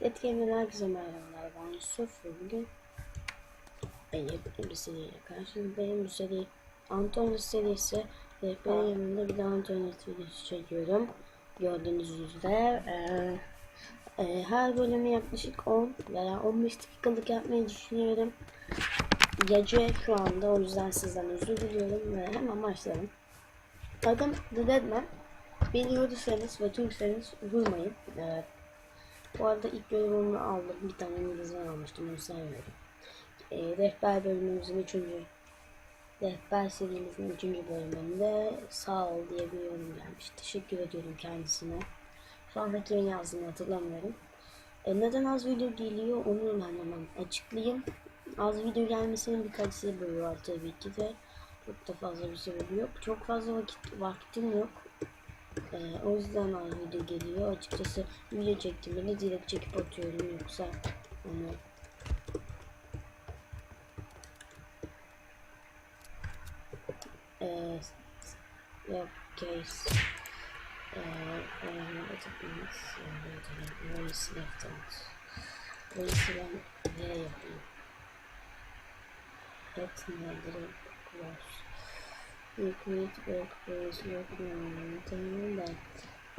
Etkileyen herkese merhabalar. Ben Yusuf ve bugün benim bir seriyle karşınızdayım. Bu seri Antonio serisi ve benim yanımda bir de Antonio videosu çekiyorum. Gördüğünüz üzere eee, eee, her bölümü yaklaşık 10 veya 15 dakikalık yapmayı düşünüyorum. Gece şu anda o yüzden sizden özür diliyorum ve hemen başlayalım. Adım The Deadman. Beni gördüyseniz ve Türkseniz vurmayın. Eee, bu arada ilk bölümümü aldım. Bir tane İngilizden almıştım. Onu sayıyorum. E, rehber bölümümüzün üçüncü Rehber serimizin üçüncü bölümünde sağ ol diye bir yorum gelmiş. Teşekkür ediyorum kendisine. Sonraki yeni yazdığını hatırlamıyorum. E, neden az video geliyor onu ben hemen açıklayayım. Az video gelmesinin birkaç sebebi var tabii ki de. Çok da fazla bir sebebi yok. Çok fazla vakit vaktim yok. Ee, o yüzden az video geliyor. Açıkçası video çektiğimde de direkt çekip atıyorum yoksa onu. Ee, yok case. Ee, voice left out. Voice'ı ben nereye yapayım? Let nedir close You create workplace document tamam da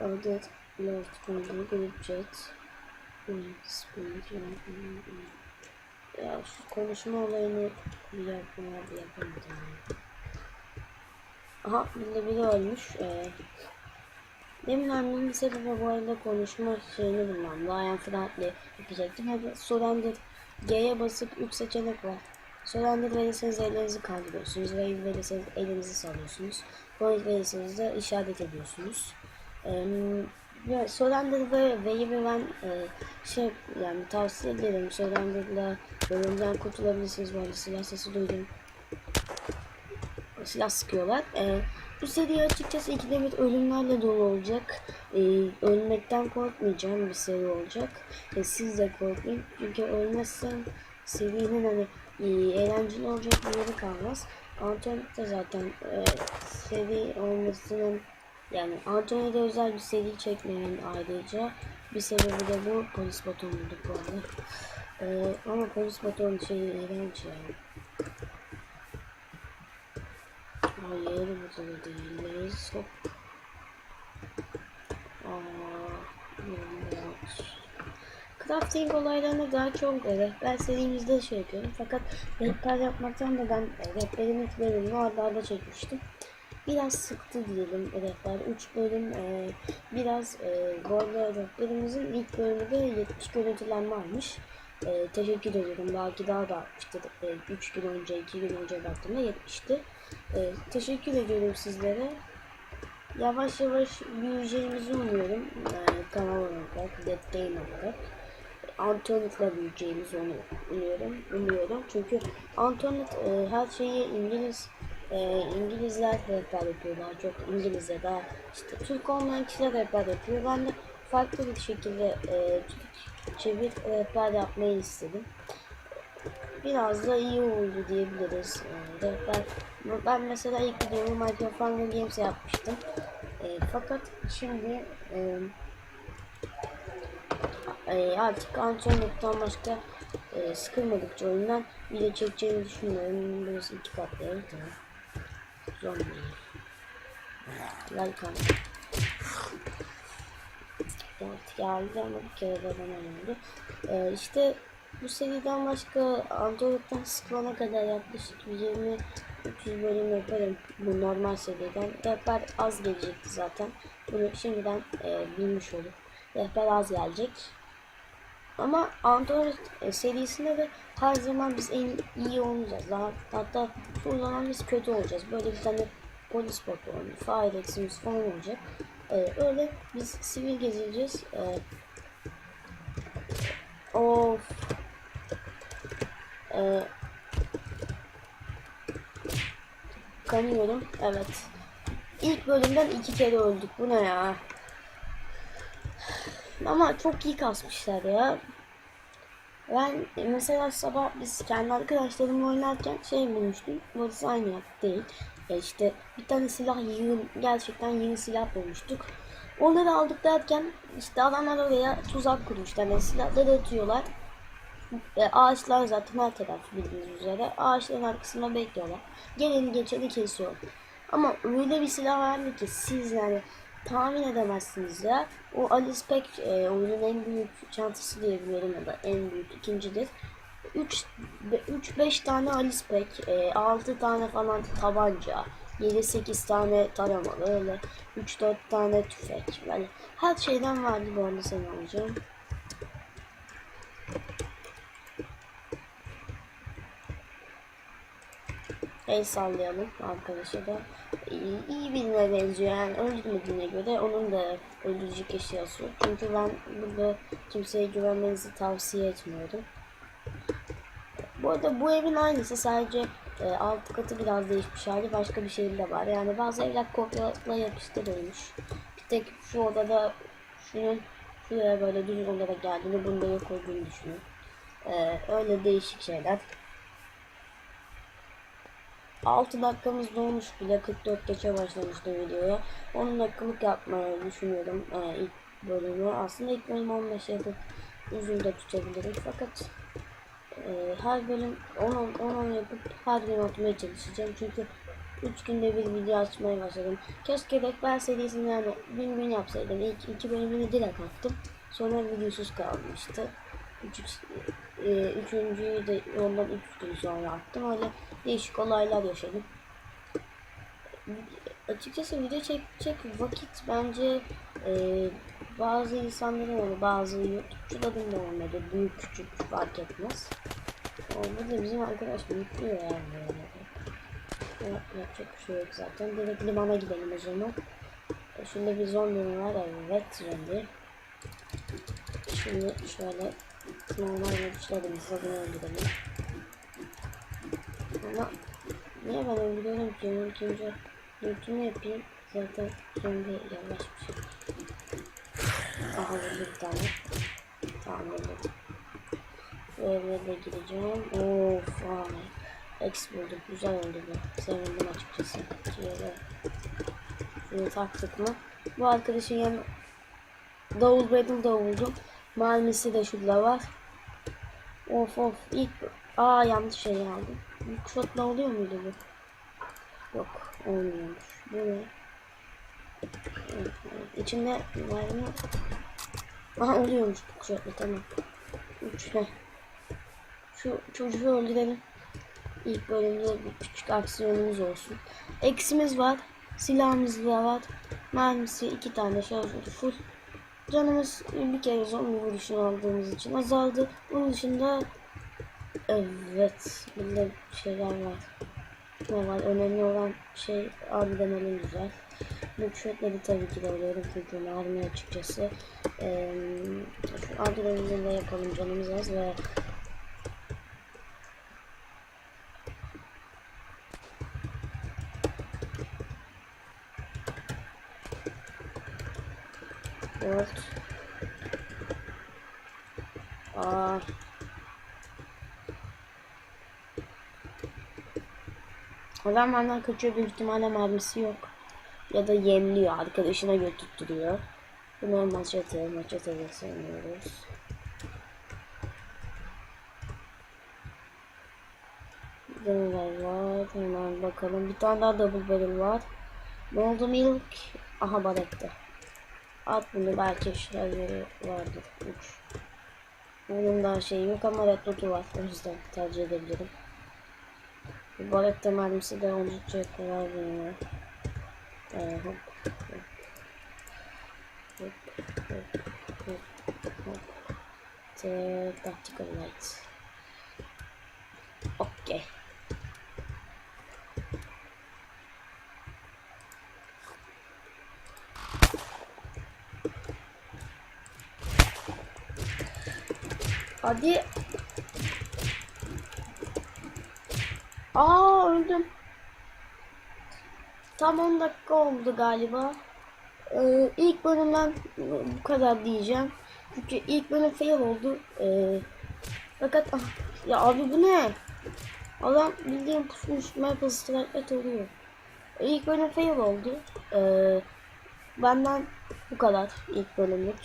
orada lost control group chat speed ya şu konuşma olayını bir yapma bir yapamadım aha bunda biri ölmüş ee, Demin annemin sebebi bu arada konuşma şeyini bulmam. Lion Friendly yapacaktım. Hadi surrender G'ye basıp 3 seçenek var. Surrender verirseniz ellerinizi kaldırıyorsunuz. Wave verirseniz elinizi salıyorsunuz. Point verirseniz de işaret ediyorsunuz. Ee, ya Surrender ve Wave'i ben e, şey yani tavsiye ederim. Surrender'la bölümden kurtulabilirsiniz. Arada silah sesi duydum. Silah sıkıyorlar. Ee, bu seri açıkçası ikide bir ölümlerle dolu olacak. Ee, ölmekten korkmayacağım bir seri olacak. Ee, siz de korkmayın. Çünkü ölmezsem serinin hani e, eğlenceli olacak bir yeri kalmaz. Antoine de zaten e, seri olmasının yani Antoine'de özel bir seri çekmemin ayrıca bir sebebi de bu polis batonu bulduk bu arada. Ee, ama polis batonu şeyi iğrenç yani. Hayır bu da değiliz. Hop. Aa, yanlış. Crafting olaylarını daha çok e, rehber serimizde şey yapıyorum. Fakat rehber yapmaktan da ben e, rehberin ilk bölümünü arda arda çekmiştim. Biraz sıktı diyelim rehber. 3 bölüm e, biraz e, bu rehberimizin ilk bölümü de 70 görüntülenme almış. E, teşekkür ediyorum. Belki daha da artmıştır. 3 gün önce, 2 gün önce baktığımda 70'ti. E, teşekkür ediyorum sizlere. Yavaş yavaş büyüyeceğimizi umuyorum. Yani kanal olarak, Dead Game olarak. Antonit'la büyüyeceğimizi umuyorum. umuyorum. Çünkü Antonit e, her şeyi İngiliz e, İngilizler rehber yapıyor daha çok İngilizce daha işte Türk olmayan kişiler rehber yapıyor. Ben de farklı bir şekilde e, Türkçe bir rehber yapmayı istedim. Biraz da iyi oldu diyebiliriz. E, rehber ben mesela ilk videomu Minecraft Hunger Games yapmıştım. E, fakat şimdi e, e, artık Antonio'dan başka e, sıkılmadıkça oyundan video çekeceğimi düşünüyorum. Burası iki katlı ev tamam. Zombi. Welcome. Evet geldi ama bir kere de bana oldu. E, işte bu seriden başka Android'den sıkılana kadar yaklaşık 120 300 bölüm yaparım bu normal seriden. Rehber az gelecekti zaten. Bunu şimdiden e, bilmiş olduk. Rehber az gelecek. Ama Android e, serisinde de her zaman biz en iyi olmayacağız. Daha, hatta çoğu zaman biz kötü olacağız. Böyle bir tane polis botu, fire eximiz falan olacak. E, öyle biz sivil gezeceğiz. E, of. E, kanıyorum. Evet. İlk bölümden iki kere öldük. Bu ne ya? Ama çok iyi kasmışlar ya. Ben mesela sabah biz kendi arkadaşlarımla oynarken şey bulmuştum. Burası aynı değil. E işte bir tane silah yığın, gerçekten yeni silah bulmuştuk. Onları aldık derken işte adamlar oraya tuzak kurmuşlar. Yani silahları atıyorlar. E, ağaçlar zaten her taraf bildiğiniz üzere. Ağaçların arkasında bekliyorlar. Geleni geçeni kesiyor. Ama öyle bir silah vardı ki siz yani tahmin edemezsiniz ya. O Alice Pack e, oyunun en büyük çantası diye biliyorum ya da en büyük ikincidir. 3-5 tane Alice Pack, e, 6 tane falan tabanca, 7-8 tane taramalı, öyle 3-4 tane tüfek. Yani her şeyden vardı bu arada sen alacağım. El sallayalım arkadaşa da. İyi, iyi birine benziyor yani öldürmediğine göre onun da öldürecek eşyası yok. Çünkü ben burada kimseye güvenmenizi tavsiye etmiyorum. Bu arada bu evin aynısı sadece e, alt katı biraz değişmiş hali başka bir şey de var. Yani bazı evler kopyala yapıştırılmış. Bir tek şu odada şunun şuraya böyle düz olarak geldiğini bunda yok olduğunu düşünüyorum. E, öyle değişik şeyler. 6 dakikamız dolmuş bile 44 geçe başlamıştı videoya. 10 dakikalık yapmayı düşünüyorum e, ilk bölümü. Aslında ilk bölüm 15 yapıp uzun da tutabilirim fakat e, her bölüm 10-10 yapıp her gün atmaya çalışacağım. Çünkü 3 günde bir video açmaya başladım. Keşke Rekber serisini yani gün gün yapsaydım. İlk iki bölümünü direkt attım. Sonra videosuz kalmıştı. Üç, e, üçüncüyü de ondan üç gün sonra attım. Öyle değişik olaylar yaşadım. Açıkçası video çekecek vakit bence e, bazı insanların oldu, bazı YouTube'cuların da olmadı. Büyük küçük fark etmez. Orada da bizim arkadaş büyüklüyor yani böyle. Ya, yapacak bir şey yok zaten. Direkt limana gidelim o zaman. E, Şimdi bir zombi var evet zombi. Şimdi şöyle normal yapışlarımızla bunu öldürelim. Ama niye ben öldürüyorum ki? İkinci yurtumu yapayım. Zaten zombi yavaş bir şey. Aha vurdu bir tane. Tamam öldürdüm. Evre de gireceğim. Of vay. X buldum. Güzel oldu bu. Sevindim açıkçası. Şöyle. Şunu taktık mı? Bu arkadaşın yanı Davul Battle da buldum. Mermisi de şurada var. Of of. İlk... Aa yanlış şey aldım. Shotla oluyor muydu bu? Yok. Olmuyormuş. Bu ne? İçinde mermi... Aha oluyormuş shotla tamam. Üç ne? Şu çocuğu öldürelim. İlk bölümde bir küçük aksiyonumuz olsun. Eksimiz var. Silahımız da var. Mermisi iki tane şarjörü full. Canımız bir kere zombi vuruşunu aldığımız için azaldı. Bunun dışında evet burada şeyler var. Var? Önemli olan şey harbiden ölüm güzel. Bu tişörtleri tabii ki de alıyorum çünkü mermi açıkçası. Ee, şu adrenalini de yapalım canımız az ve Dört. Aa. Adam benden kaçıyor büyük ihtimalle mermisi yok. Ya da yemliyor arkadaşına götürtüyor. Bunu maçete, maçete de sevmiyoruz. Neler var hemen bakalım. Bir tane daha double barrel var. Mold milk. Aha barette. At bunu belki şuraya vardır. Uç. Bunun daha şeyi yok ama red var. O yüzden tercih edebilirim. Bu barette mermisi de oldukça kolay bulunuyor. Ee, hop. Hop. Hop. Hop. Hop. Hop. The tactical light. Okay. Hadi. Aa öldüm. Tam 10 dakika oldu galiba. Ee, ilk bölümden bu kadar diyeceğim. Çünkü ilk bölüm fail oldu. Ee, fakat ah, ya abi bu ne? Adam bildiğin pusmuş Maple Strike'let oluyor. İlk bölüm fail oldu. Ee, benden Bu kadar ilk bölümlük.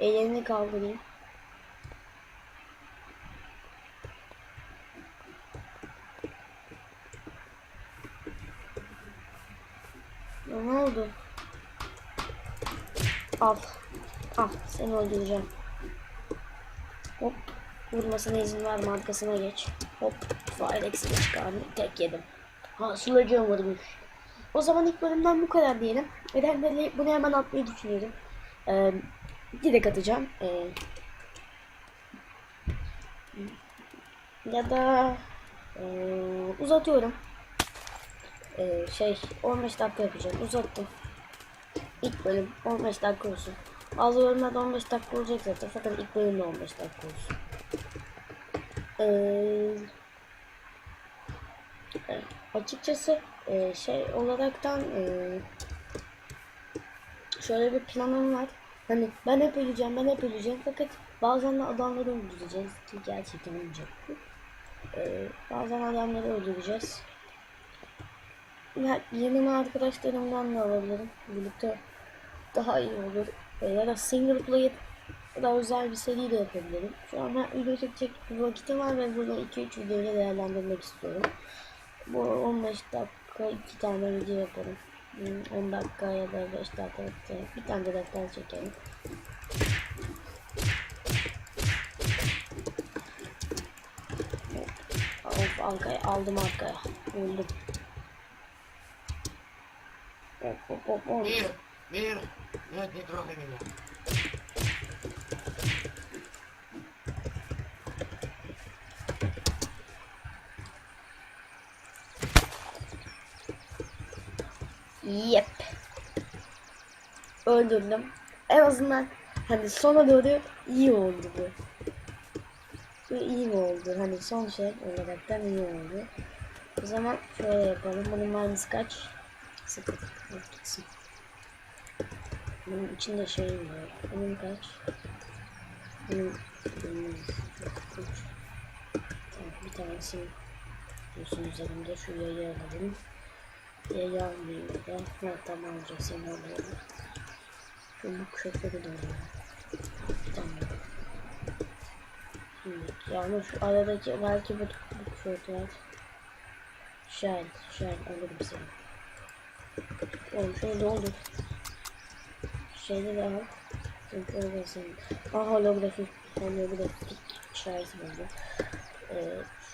Ellerini kaldırayım. Ne oldu? Al. Al. Seni öldüreceğim. Hop. Vurmasına izin verme. Arkasına geç. Hop. Fire X'e çıkardım. Tek yedim. Ha sulacağım vurmuş. O zaman ilk bölümden bu kadar diyelim. Neden böyle bunu hemen atmayı düşünüyorum. Ee, direkt atacağım. Ee, ya da ee, uzatıyorum. Ee, şey 15 dakika yapacağım. Uzattım. İlk bölüm 15 dakika olsun. Bazı bölümlerde 15 dakika olacak zaten. Fakat ilk bölümde 15 dakika olsun. Ee, açıkçası e, şey olaraktan e, şöyle bir planım var. Hani ben hep öleceğim, ben hep öleceğim. Fakat bazen de adamları öldüreceğiz ki gerçekten olacak bu. Ee, bazen adamları öldüreceğiz. Ya, yanıma arkadaşlarımdan da alabilirim. Birlikte daha iyi olur. Ee, ya da single player daha özel bir seri de yapabilirim. Şu an ben video çekecek bir vakitim var ve bunu 2-3 videoyla değerlendirmek istiyorum. Bu 15 dakika 2 tane video yaparım. Hmm, 10 dakika ya da 5 dakika bir tane de defter çekelim. Of arkaya aldım arkaya. Öldüm. Hop hop hop hop. Bir, bir. Evet, etraf emin Yep. Öldürdüm. En azından hani sona doğru iyi oldu bu. Bu iyi mi oldu? Hani son şey olaraktan iyi oldu. O zaman şöyle yapalım. Bunun mermisi kaç? Sıkıntı. Yok, gitsin. Bunun içinde şey var. Bunun kaç? Bunun, bunun üç. Tamam, bir tanesini diyorsun üzerinde şu yayı alalım. Yayı almayayım ya da. Ha tamam olacak seni alıyorum. Şu bu köpleri de alalım. Tamam. Şimdi yani şu aradaki belki bu, bu kötü var. Şahit, şahit alırım seni. Oğlum şöyle olur. Şeyde de al. Çünkü öyle senin. Ah holografik, holografik işareti buldum. Ee,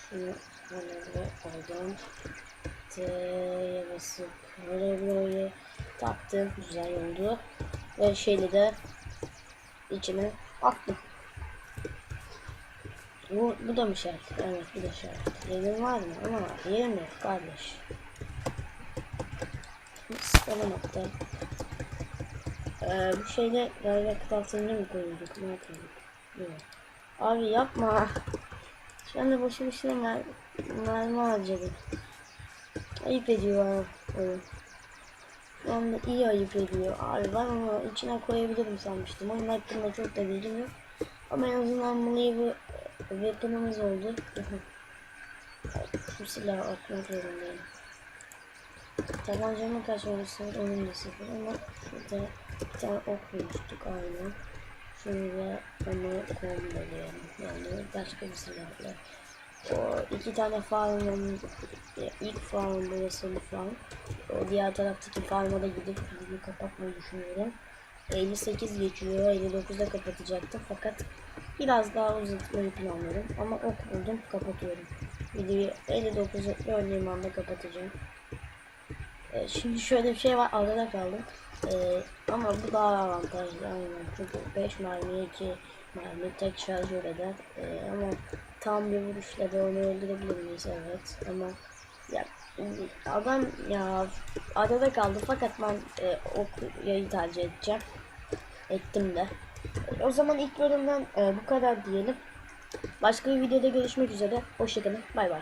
şunu hologra aldım. T'ye basıp hologramayı taktım. Güzel oldu. Ve şeyle de içine attım. Bu, bu da mı şart? Evet bu da şart. Yerin var mı? Ama yerim yok kardeş. Sıkalım hatta. Ee, bu şeyde galiba kıtaltını mı koyuyorduk? Ne yapıyorduk? Abi yapma. Şu anda boşu boşuna mer mermi harcadık. Ayıp ediyor ha oyun. İyi ayıp ediyor. Abi ben onu içine koyabilirim sanmıştım. Onun hakkında çok da bilgim yok. Ama en azından bunu bir weapon'ımız oldu. Şu silahı atmak zorundayım. Tabancamın kaç olursa onun da sıfır ama şurada bir tane ok bulmuştuk aynı. Şunu da onu kombinleyelim. Yani başka bir silahla. O iki tane farmın ilk farm burası bu farm. O diğer taraftaki farma da gidip videoyu kapatmayı düşünüyorum. 58 geçiyor. 59'da kapatacaktım fakat biraz daha uzatmayı planlıyorum. Ama ok buldum kapatıyorum. Videoyu 59'u gördüğüm anda kapatacağım. Ee, şimdi şöyle bir şey var arada kaldım. Ee, ama bu daha avantajlı aynen. Çünkü 5 mermiye 2 mermi tek şarjör eder. Ee, ama tam bir vuruşla da onu öldürebilir miyiz? Evet. Ama ya adam ya arada kaldı fakat ben e, yayı tercih edeceğim. Ettim de. O zaman ilk bölümden e, bu kadar diyelim. Başka bir videoda görüşmek üzere. Hoşçakalın. Bay bay.